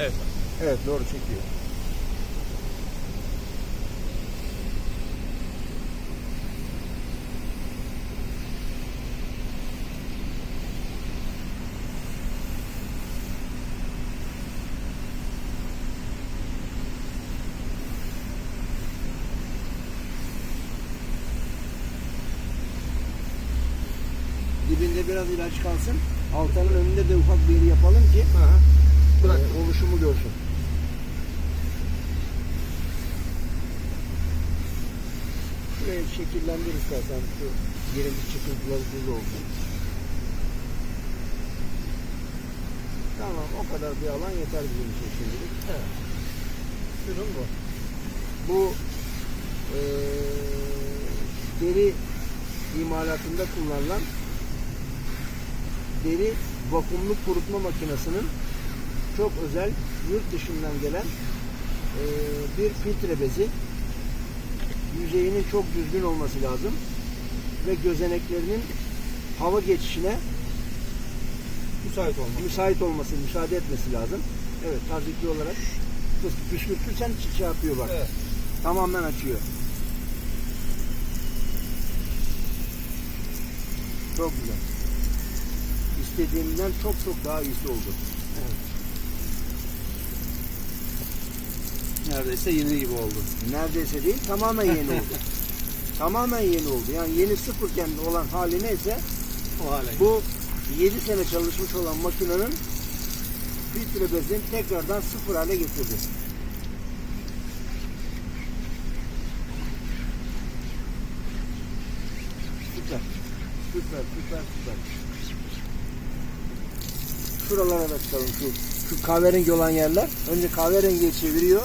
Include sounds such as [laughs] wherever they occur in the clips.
Evet. Evet doğru çekiyor. Dibinde biraz ilaç kalsın. Altanın önünde de ufak bir yeri yapalım ki Bırak. oluşumu görsün. Şurayı şekillendir istersen şu yerimiz çıkıntıları düz olsun. Tamam o kadar bir alan yeter bizim için şimdilik. Evet. Ürün bu. Bu eee deri imalatında kullanılan deri vakumlu kurutma makinesinin çok özel yurt dışından gelen eee, bir filtre bezi. Yüzeyinin çok düzgün olması lazım ve gözeneklerinin hava geçişine Müsait olmak. müsait olması, müsaade etmesi lazım. Evet, tazikli olarak püs- püskürtürsen şey yapıyor bak. Evet. Tamamen açıyor. Çok güzel. İstediğimden çok çok daha iyisi oldu. Neredeyse yeni gibi oldu. Neredeyse değil, tamamen yeni oldu. [laughs] tamamen yeni oldu. Yani yeni sıfırken olan hali neyse O hale. bu 7 sene çalışmış olan makinenin filtre bezini tekrardan sıfır hale getirdi. Süper. Süper, süper, süper. Şuralara da çıkalım şu, şu kahverengi olan yerler. Önce kahverengiye çeviriyor.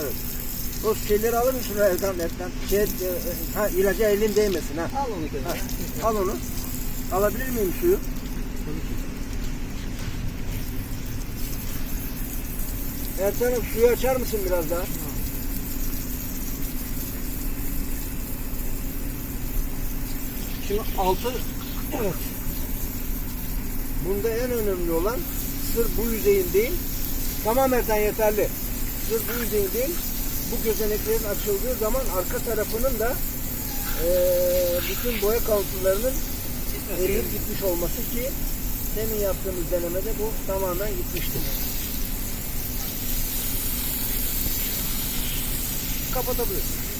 Evet. O şeyleri alır mısın evden evden? Şey, e, ha, ilaca elin değmesin ha. al onu. Ha, Al onu. Alabilir miyim suyu? Ertan'ım suyu açar mısın biraz daha? Şimdi altı Evet. Bunda en önemli olan sır bu yüzeyin değil. Tamam Ertan yeterli. Sır bu yüzeyin değil. Bu gözeneklerin açıldığı zaman arka tarafının da eee, bütün boya kalıntılarının eriyip gitmiş olması ki demin yaptığımız denemede bu tamamen gitmişti. Kapatabilirsin.